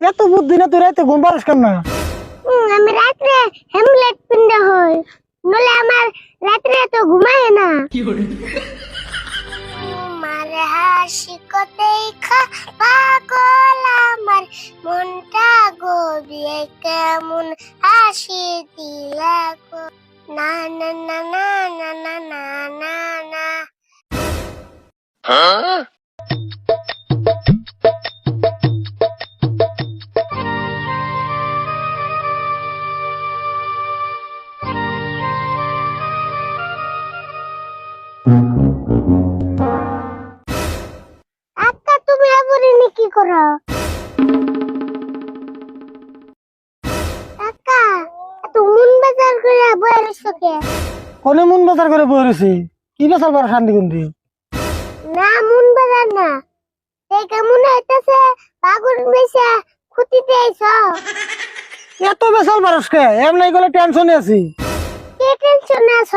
এত বুদ্ধি না তুই রাইতে ঘুম পারিস কেন? না আমি রাত্রে হেমলেট পিন্দা হই। নলে আমার রাত্রে তো ঘুমায় না। তোমার হাসি কতেই খা পাগল আমার মনটা গবিয়ে কেমন হাসি দিয়া গো। না না না না না না না না না। কোনে মন বাজার করে বসেছি কি বড় শান্তি কুন্দি না মন বাজার না। এই কেমন হইতেছে? পাগল এত এমনি গেলে টেনশনে আছি। কে টেনশন আছ?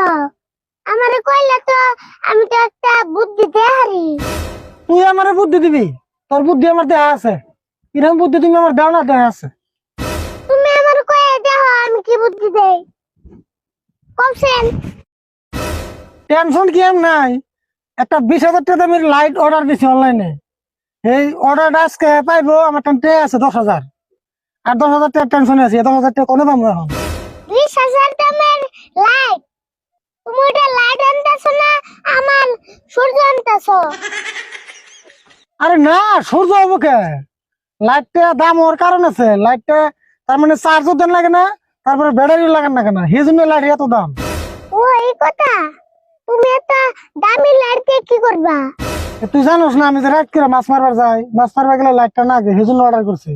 আমারে কইলে তো আমি তো একটা বুদ্ধি দেহারি। তুই আমারে বুদ্ধি দিবি? তোর বুদ্ধি আমার দেহা আছে। কীরকম বুদ্ধি তুমি আমার দাও না দেহা আছে? তুমি আমার কয়ে দেখো আমি কি বুদ্ধি দেই? কমছেন টেনশন কি এম নাই? একটা বিশ হাজার টাকা দামের লাইট অর্ডার দিছি অনলাইনে এই অর্ডারটা আজকে পাইবো আমার আছে দশ হাজার। আর দশ হাজার টাকা টেনশনে আছে দশ হাজার টাকা কোনো পাবো এখন। বিশ হাজার দামের লাইট তুমি লাইট আনতেছ না আমার সূর্য আনতেছ? আরে না সূর্য হব কে? লাইটটা দাম হওয়ার কারণ আছে। লাইটটা তার মানে চার্জও দেন লাগে না। তারপরে ব্যাটারিও লাগান লাগে না সেই জন্য লাইট এত দাম। ও এই কথা? তুমি এত দামি লাইট দিয়ে কি করবা? তুই জানোস না আমি যে রাত করে মাছ মারবার যাই মাছ মারবার গেলে লাইটটা না গে সেই জন্য অর্ডার করছি।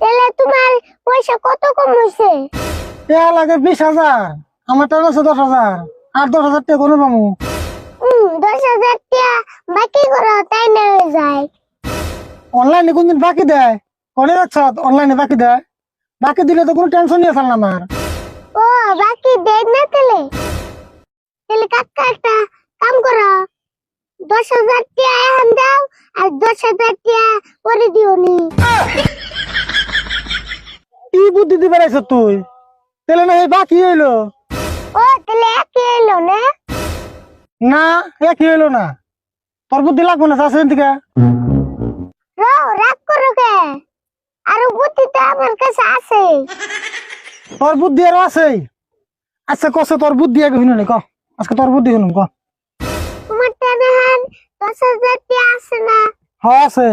তাহলে তোমার পয়সা কত কম হয়েছে এ লাগে বিশ হাজার আমার টাকা আছে দশ হাজার আর দশ হাজার টাকা কোনো পাবো হুম দশ হাজার টাকা বাকি করো তাই না হয়ে যায়। অনলাইনে কোনদিন বাকি দেয়? কোনে যাচ্ছ অনলাইনে বাকি দেয়। বাকি দিলে তো কোনো টেনশনই আছে না আমার ও বাকি দেয় না তাহলে। তাহলে কাকা একটা কাম করো? দশ হাজার টাকা এখন দাও আর দশ হাজার টাকা পরে দিও নি। কি বুদ্ধি দিবে রাইছ তুই? তাহলে না এই বাকি হইল। ও তাহলে একই এলো না? না একই হইল না। তোর বুদ্ধি লাগবো না চাষের দিকে? রাও রাগ করো কে? আরও বুদ্ধি তো আমার কাছে আছে তোর বুদ্ধি আরও আছে আচ্ছা কসে তোর বুদ্ধি আগে শুনুনি ক। আজকে তোর বুদ্ধি শুনুন ক। তোমার টানাহান দশ হাজার টাকা আছে না? হ আছে।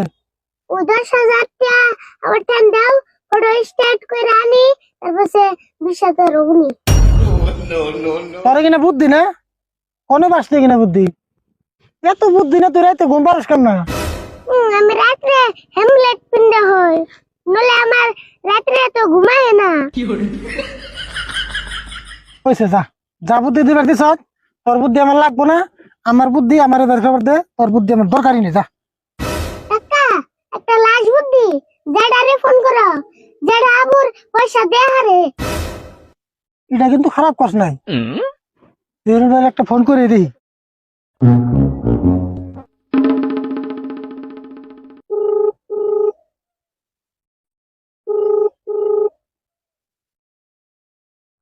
ও দশ হাজার টাকা আমার টান দাও ফটো স্টার্ট করে আনি তারপর সে বিশ হাজার অগ্নি তোর কিনা বুদ্ধি না? কোনো বাসতে কিনা বুদ্ধি। এত বুদ্ধি না তুই রাইতে ঘুম পারিস কেন না হুম, আমি রাত্রে হেমলেট পিন্দা হই। নলে আমার রাত্রে তো ঘুমায় না। কইছে যা যা বুদ্ধি দিবার দিছ তোর বুদ্ধি আমার লাগবো না আমার বুদ্ধি আমার দরকার দে তোর বুদ্ধি আমার দরকারই নেই যা। কাকা একটা লাশ বুদ্ধি জেডারে ফোন করো জেডা আবুর পয়সা দে হারে। এটা কিন্তু খারাপ কস নাই। একটা ফোন করে দিই।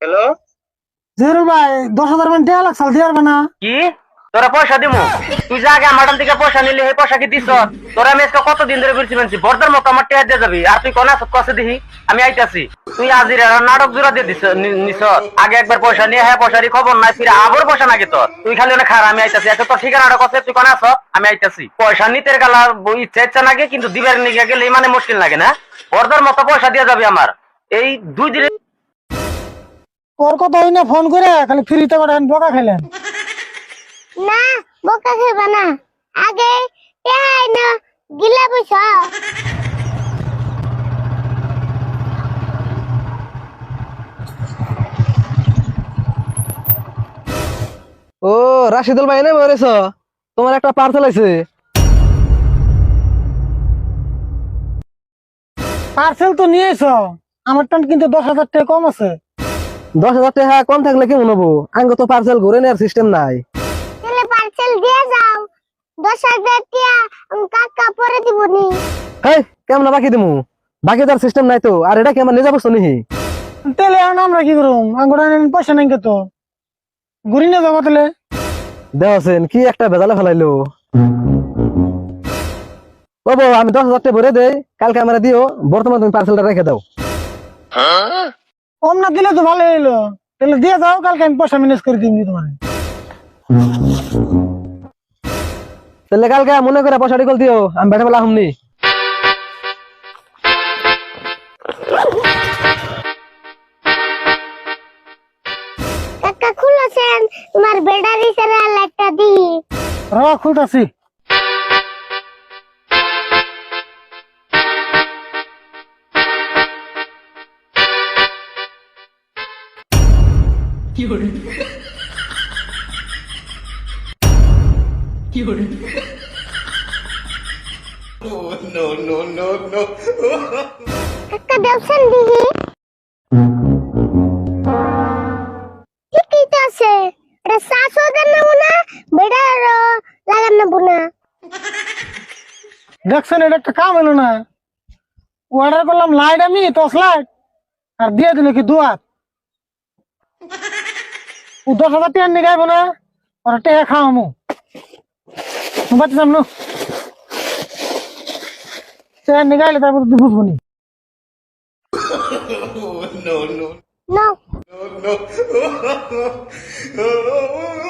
হ্যালো? জেরুল ভাই দশ হাজার মান দিয়ে পারবে না। কি? তোরা পয়সা দিমু? তুই যা আগে আমার থেকে পয়সা নিলি সেই পয়সা কি দিছ তোরা আমি আজকে কতদিন ধরে বলছি মানছি? বর্দার মতো আমার টেয়া দিয়ে যাবি। আর তুই কোনা কষে দিহি? আমি আইতাছি। তুই আজির নাটক জোড়া দিয়ে দিছ নি- নিছ আগে একবার পয়সা নিয়ে হ্যাঁ পয়সারই খবর নাই ফিরে আবার পয়সা নাকি তোর। তুই খালি খারাপ আমি আইতাছি। আচ্ছা তোর ঠিকানাটা কষে তুই কোনা আস আমি আইতাছি। পয়সা নিতে গেলা বই ইচ্ছা ইচ্ছা লাগে কিন্তু দিবার নিয়ে গেলে মানে মুশকিল লাগে না? বর্দার মতো পয়সা দিয়ে যাবি আমার। এই দুই দিনে ওর কথা হই না ফোন করে খালি ফ্রিতে করেন বকা খেলেন। না বোকা খেবা না। আগে টেহাই না গিলা পয়সা ও রাশিদুল ভাই না বলেছ? তোমার একটা পার্সেল আছে। পার্সেল তো নিয়ে এসো আমার টান কিন্তু দশ হাজার টাকা কম আছে। দশ হাজার টাকা কম থাকলে কেমন হব? আঙ্গ তো পার্সেল ঘুরে নেওয়ার সিস্টেম নাই। তাহলে পার্সেল দিয়ে যাও। দশ হাজার টাকা আমি কাকা পরে দিব নি হেই কেমন বাকি দিমু? বাকি তার সিস্টেম নাই তো আর এটা কি আমার নিজে বস্তু নিহি তেলে এখন আমরা কি করুম? আঙ্গুর পয়সা নাই তো ঘুরি না যাব তাহলে। দেওয়াছেন কি একটা বেজালে ফেলাইলো? ও বউ আমি দশ হাজার টাকা ভরে দেই কালকে আমরা দিও বর্তমান তুমি পার্সেলটা রেখে দাও। কম না দিলে তো ভালো হইল। তাহলে দিয়ে যাও কালকে আমি পয়সা ম্যানেজ করে দিন তোমার। তাহলে কালকে মনে করে পয়সা টিকল দিও আমি বেটা বেলা হুমনি। কাকা খুলেছেন তোমার ব্যাটারি ছাড়া লাইটটা দি। র খুট আছি কাকা দেখছেন দিহি ঠিকই তো আছে। এটা শাশো দেন নেব না বেটার লাগান না। দেখছেন এটা একটা কাম হলো না। অর্ডার করলাম লাইট আমি টর্চ লাইট আর দিয়ে দিল কি দুয়াত ও দশ হাজার টাকা নিগাইব না ওরা টেকা খাওয়ামু বাচ্চাম নো টাকা নিগাইলে তারপর তুই বুঝব নি No. no, no.